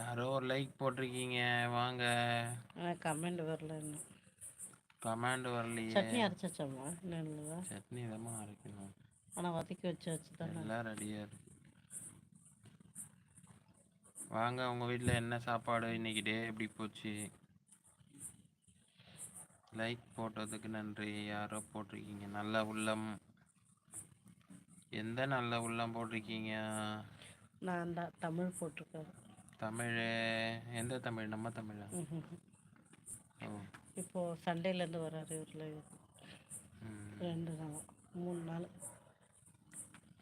யாரோ ஒரு லைக் போட்டிருக்கீங்க. வாங்க. ஆனால் கமெண்ட் வரல இன்னும். கமாண்ட் வரலையே. சட்னி அரைச்சாச்சாம்மா? இல்லைங்களா சட்னி இதமா அரைக்கணும். ஆனால் வதக்கி வச்சு வச்சு தானே. எல்லாம் ரெடியாக இருக்கு. வாங்க உங்க வீட்டில் என்ன சாப்பாடு இன்னைக்கு டே எப்படி போச்சு? லைக் போட்டதுக்கு நன்றி. யாரோ போட்டிருக்கீங்க. நல்ல உள்ளம். எந்த நல்ல உள்ளம் போட்டிருக்கீங்க? நான் தான் தமிழ் போட்டிருக்கேன். தமிழ் எந்த தமிழ்? நம்ம தமிழா. ஓ. இப்போது சண்டேலேருந்து வராரு இவரில். ரெண்டு நாள் மூணு நாள்.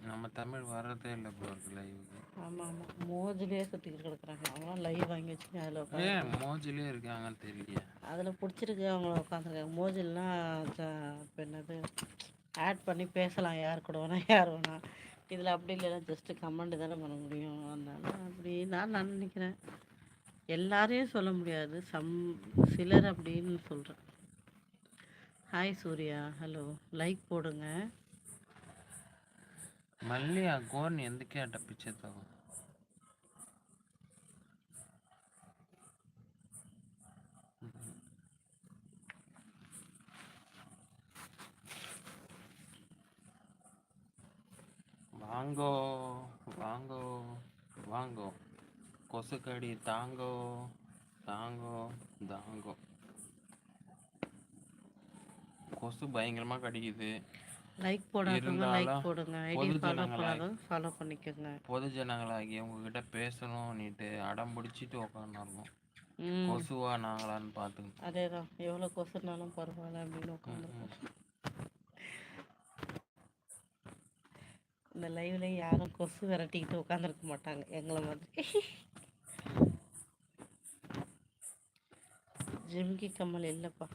நம்ம தமிழ் வர்றதே இல்லை ப்ரோ லைவுக்கு ஆமாம் ஆமாம் மோஜிலே சுற்றிக்கிட்டு கிடக்குறாங்க. அவங்களாம் லைவ் வாங்கி வச்சுக்கோங்க அதில் உட்காந்து மோஜிலே இருக்காங்கன்னு தெரியலையே. அதில் பிடிச்சிருக்கு அவங்கள உட்காந்துருக்காங்க இப்போ என்னது ஆட் பண்ணி பேசலாம். யார் கூட வேணா யார் வேணா. இதில் அப்படி இல்லைன்னா ஜஸ்ட்டு கமெண்ட் தானே பண்ண முடியும் அதனால அப்படி நான் நான் நினைக்கிறேன் எல்லாரையும் சொல்ல முடியாது சம் சிலர் அப்படின்னு சொல்கிறேன் ஹாய் சூர்யா ஹலோ லைக் போடுங்க మళ్ళీ ఆ గోర్ని ఎందుకే అట్ట పిచ్చేస్తావు வாங்கோ வாங்கோ வாங்கோ. கொசுக்கடி தாங்கோ தாங்கோ தாங்கோ. கொசு பயங்கரமாக கடிக்குது. லைக் போடாதவங்க லைக் போடுங்க. ஐடி பொது ஃபாலோ பண்ணாதவங்க ஃபாலோ பண்ணிக்கோங்க. பொது ஜனங்களாகி உங்ககிட்ட பேசணும்னுட்டு அடம் பிடிச்சிட்டு உட்காந்துருக்கோம் கொசுவா நாங்களான்னு பார்த்துக்கணும். அதே தான் எவ்வளோ கொசுனாலும் பரவாயில்ல அப்படின்னு உட்காந்துருக்கோம் இந்த லைவ்ல யாரும் கொசு விரட்டிக்கிட்டு உட்காந்துருக்க மாட்டாங்க. எங்களை மாதிரி. ஜிம்கி கம்மல் இல்லைப்பா.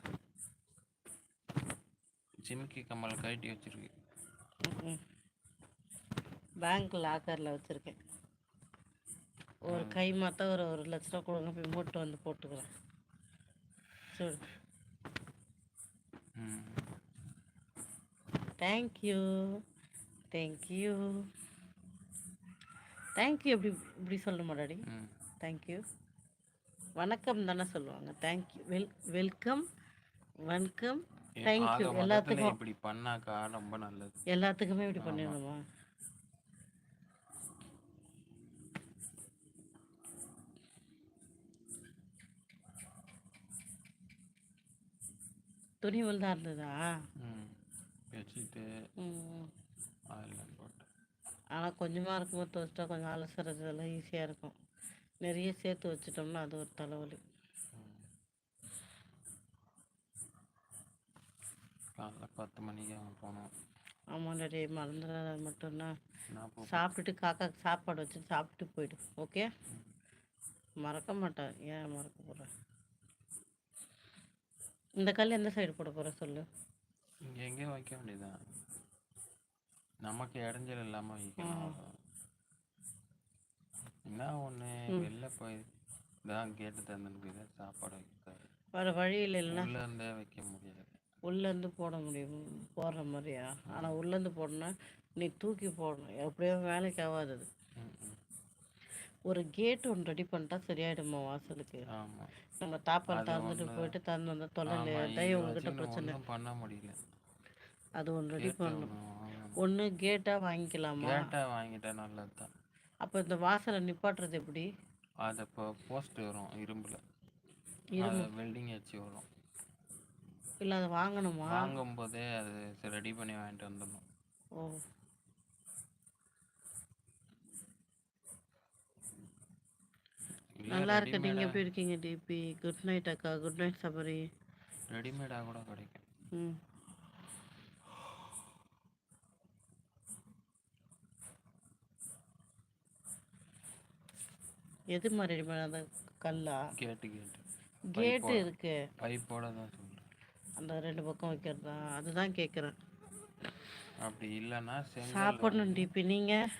ஜிம்கி கம்மல் கழட்டி வச்சிருக்கு. பேங்க் லாக்கரில் வச்சுருக்கேன். ஒரு கை மாற்ற ஒரு ஒரு லட்ச ரூபா கொடுங்க போய் மூட்டு வந்து போட்டுக்கிறேன். சரி. தேங்க்யூ தேங்க்யூ தேங்க்யூ எப்படி இப்படி சொல்ல மாட்டாடி. தேங்க்யூ வணக்கம் தானே சொல்லுவாங்க. தேங்க்யூ வெல் வெல்கம் வணக்கம். மொத்தத்துல எல்லாத்துக்கும். இப்படி பண்ணாக்கா ரொம்ப நல்லது. எல்லாத்துக்குமே இப்படி பண்ணிடணுமா துணி தான் இருந்ததா? ம். வச்சுட்டு. ம். போட்டு ஆனால் கொஞ்சமாக இருக்கும்போது துவச்சிட்டா கொஞ்சம் அலசுறது எல்லாம் ஈஸியாக இருக்கும். நிறைய சேர்த்து வச்சிட்டோம்னா அது ஒரு தலைவலி. காலைல பத்து மணிக்கு அவன் போனோம். ஆமாம் டாடி மறந்துடாத மட்டும்தான். சாப்பிட்டுட்டு காக்காக்கு சாப்பாடு வச்சு சாப்பிட்டு போயிடு ஓகே மறக்க மாட்டேன் ஏன் மறக்க போகிறேன் இந்த கல் எந்த சைடு போட போகிற சொல்லு? இங்கே எங்கேயோ வைக்க வேண்டியதுதான். நமக்கு இடைஞ்சல் இல்லாமல் வைக்கணும். என்ன ஒன்று வெளில போய் தான் கேட்டு தந்துருக்கு சாப்பாடு வைக்காது. உள்ள இருந்தே வைக்க முடியாது. உள்ளேருந்து போட முடியும் போடுற மாதிரியா? ஆனால் உள்ளேருந்து போடணும்னா நீ தூக்கி போடணும் எப்படியோ வேலைக்கு ஆகாது அது. ஒரு கேட் ஒன்று ரெடி பண்ணிட்டா சரியாயிடுமா வாசலுக்கு? ஆமா. நம்ம தாப்பால் திறந்துட்டு போயிட்டு திறந்து வந்த தொல்லை ஆமா, இல்லையா உங்ககிட்ட பிரச்சனை. பண்ண முடியல. அது ஒன்று ரெடி பண்ணணும். ஒன்று கேட்டாக வாங்கிக்கலாமா? கேட்டா வாங்கிட்டா நல்லது தான் அப்போ இந்த வாசலை நிப்பாட்டுறது எப்படி? அது இப்போ போஸ்ட் வரும் இரும்புல. இரும்பு. வெல்டிங் வச்சு வரும். இல்லை அதை வாங்கணுமா? வாங்கும் போதே அது ரெடி பண்ணி வாங்கிட்டு வந்துடணும். ஓ. நல்லா இருக்கு நீங்கள் எப்படி இருக்கீங்க டிபி குட் நைட் அக்கா. Good night Sabari. ரெடிமேடா கூட கிடைக்கும். ம். எது மாதிரி ரெடி பண்ண அந்த கல்லா? கேட்டு கேட்டு. கேட்டு இருக்கு. பைப்போட தான் சொல்றேன். அந்த ரெண்டு பக்கம் வைக்கிறதா? அதுதான் கேட்குறேன் அப்படி இல்லைன்னா சாப்பிடணும் டிபி. நீங்கள்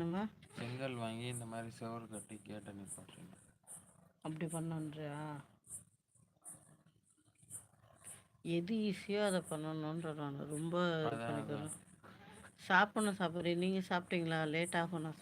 நம்ம செங்கல் வாங்கி இந்த மாதிரி செவரு கட்டி கேட்ட நிப்பாட்டுங்க. அப்படி பண்ணன்றியா? எது ஈஸியோ அதை பண்ணணுன்ற நான் ரொம்ப சாப்பிடணும் சாப்பிட்றேன். நீங்கள் சாப்பிட்டீங்களா? லேட் ஆகும் நான்